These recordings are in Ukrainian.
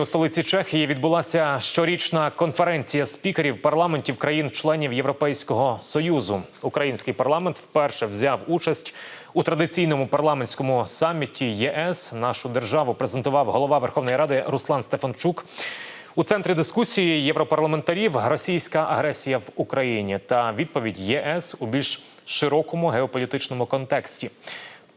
У столиці Чехії відбулася щорічна конференція спікерів парламентів країн-членів Європейського союзу. Український парламент вперше взяв участь у традиційному парламентському саміті ЄС. Нашу державу презентував голова Верховної Ради Руслан Стефанчук. У центрі дискусії європарламентарів російська агресія в Україні та відповідь ЄС у більш широкому геополітичному контексті.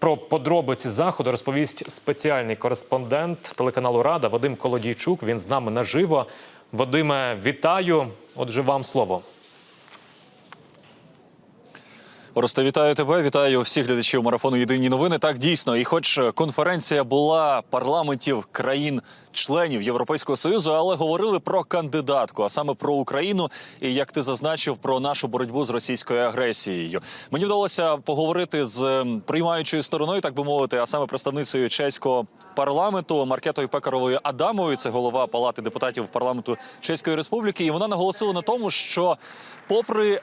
Про подробиці заходу розповість спеціальний кореспондент телеканалу Рада Вадим Колодійчук. Він з нами наживо. Вадиме, вітаю. Отже, вам слово. Оросте, вітаю тебе. Вітаю всіх глядачів марафону Єдині новини. Так дійсно, і хоч конференція була парламентів країн-членів Європейського союзу, але говорили про кандидатку, а саме про Україну, і як ти зазначив, про нашу боротьбу з російською агресією. Мені вдалося поговорити з ем, приймаючою стороною, так би мовити, а саме представницею чеського парламенту Маркетою Пекаровою Адамовою. Це голова палати депутатів парламенту Чеської Республіки. І вона наголосила на тому, що, попри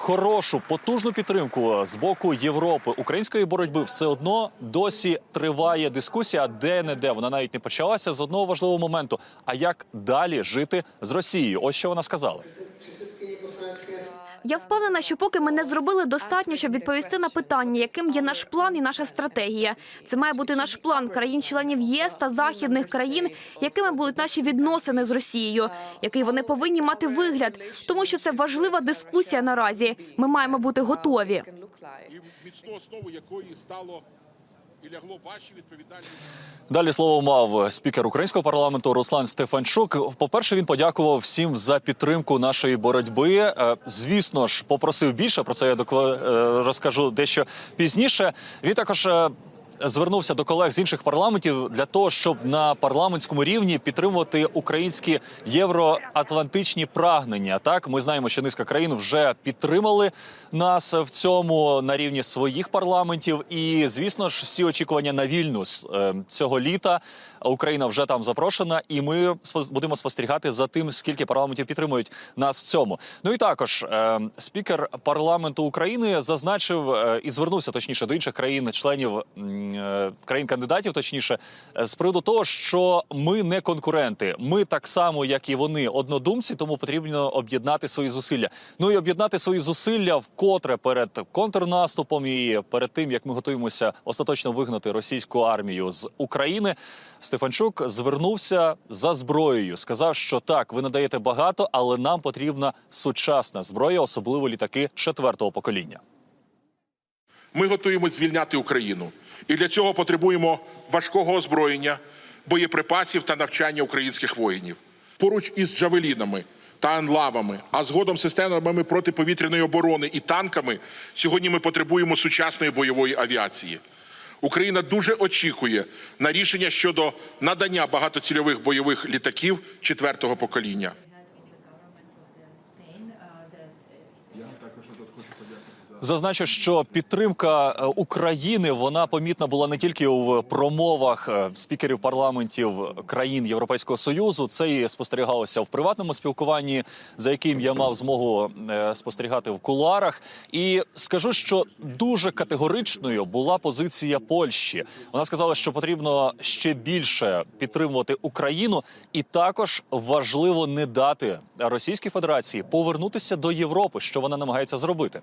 хорошу потужну підтримку з боку Європи української боротьби все одно досі триває дискусія, де не де вона навіть не почалася з одного важливого моменту. А як далі жити з Росією? Ось що вона сказала. Я впевнена, що поки ми не зробили достатньо, щоб відповісти на питання, яким є наш план і наша стратегія. Це має бути наш план країн-членів ЄС та західних країн, якими будуть наші відносини з Росією, який вони повинні мати вигляд, тому що це важлива дискусія наразі. Ми маємо бути готові. міцну основу якої стало і лягло ваші відповідальні. Далі слово мав спікер українського парламенту Руслан Стефанчук. По-перше, він подякував всім за підтримку нашої боротьби. Е, Звісно ж, попросив більше. Про це я е, розкажу дещо пізніше. Він також. Звернувся до колег з інших парламентів для того, щоб на парламентському рівні підтримувати українські євроатлантичні прагнення. Так, ми знаємо, що низка країн вже підтримали нас в цьому на рівні своїх парламентів. І звісно ж, всі очікування на Вільнюс е, цього літа. Україна вже там запрошена, і ми будемо спостерігати за тим, скільки парламентів підтримують нас в цьому. Ну і також е, спікер парламенту України зазначив е, і звернувся точніше до інших країн-членів країн-кандидатів, точніше, е, з приводу того, що ми не конкуренти. Ми так само, як і вони, однодумці, тому потрібно об'єднати свої зусилля. Ну і об'єднати свої зусилля вкотре перед контрнаступом і перед тим, як ми готуємося остаточно вигнати російську армію з України. Стефанчук звернувся за зброєю. Сказав, що так, ви надаєте багато, але нам потрібна сучасна зброя, особливо літаки четвертого покоління. Ми готуємось звільняти Україну, і для цього потребуємо важкого озброєння, боєприпасів та навчання українських воїнів. Поруч із джавелінами та анлавами, а згодом системами протиповітряної оборони і танками, сьогодні ми потребуємо сучасної бойової авіації. Україна дуже очікує на рішення щодо надання багатоцільових бойових літаків четвертого покоління. Зазначу, що підтримка е, України вона помітна була не тільки в промовах е, спікерів парламентів країн Європейського союзу. Це і спостерігалося в приватному спілкуванні, за яким я мав змогу е, спостерігати в кулуарах. І скажу, що дуже категоричною була позиція Польщі. Вона сказала, що потрібно ще більше підтримувати Україну, і також важливо не дати Російській Федерації повернутися до Європи, що вона намагається зробити.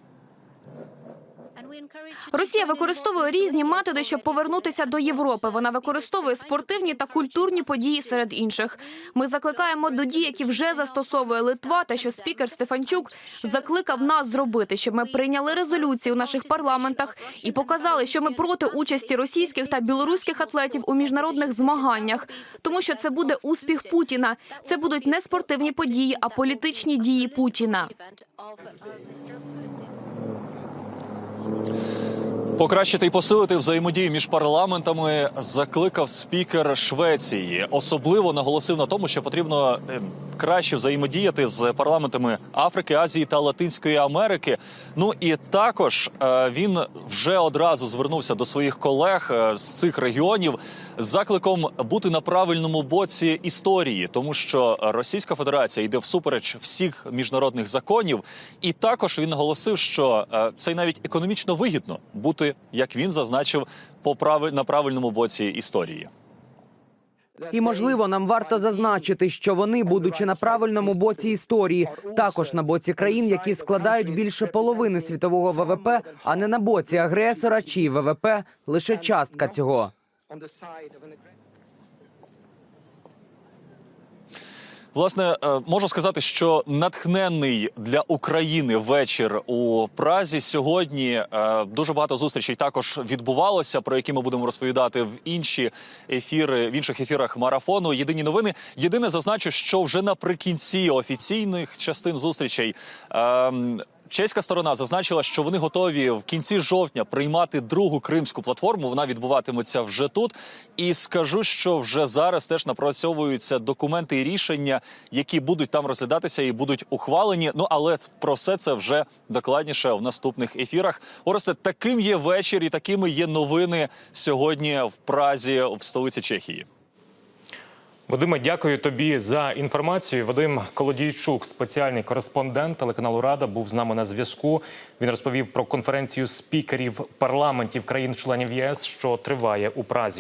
Росія використовує різні методи, щоб повернутися до Європи. Вона використовує спортивні та культурні події серед інших. Ми закликаємо до дій, які вже застосовує Литва, та що спікер Стефанчук закликав нас зробити, щоб ми прийняли резолюції у наших парламентах і показали, що ми проти участі російських та білоруських атлетів у міжнародних змаганнях, тому що це буде успіх Путіна. Це будуть не спортивні події, а політичні дії Путіна. Покращити і посилити взаємодію між парламентами закликав спікер Швеції. Особливо наголосив на тому, що потрібно е, краще взаємодіяти з парламентами Африки, Азії та Латинської Америки. Ну і також е, він вже одразу звернувся до своїх колег е, з цих регіонів з закликом бути на правильному боці історії, тому що Російська Федерація йде всупереч всіх міжнародних законів, і також він наголосив, що е, це навіть економічно вигідно бути, як він зазначив, по прави- на правильному боці історії. І можливо, нам варто зазначити, що вони, будучи на правильному боці історії, також на боці країн, які складають більше половини світового ВВП, а не на боці агресора, чи ВВП лише частка цього. Власне, е, можу сказати, що натхненний для України вечір у Празі сьогодні е, дуже багато зустрічей також відбувалося, про які ми будемо розповідати в інші ефіри, в інших ефірах марафону. Єдині новини. Єдине зазначу, що вже наприкінці офіційних частин зустрічей. ем, Чеська сторона зазначила, що вони готові в кінці жовтня приймати другу кримську платформу. Вона відбуватиметься вже тут. І скажу, що вже зараз теж напрацьовуються документи і рішення, які будуть там розглядатися і будуть ухвалені. Ну але про все це вже докладніше в наступних ефірах. Оресте, таким є вечір, і такими є новини сьогодні в Празі, в столиці Чехії. Вадиме, дякую тобі за інформацію. Вадим Колодійчук, спеціальний кореспондент телеканалу Рада, був з нами на зв'язку. Він розповів про конференцію спікерів парламентів країн-членів ЄС, що триває у Празі.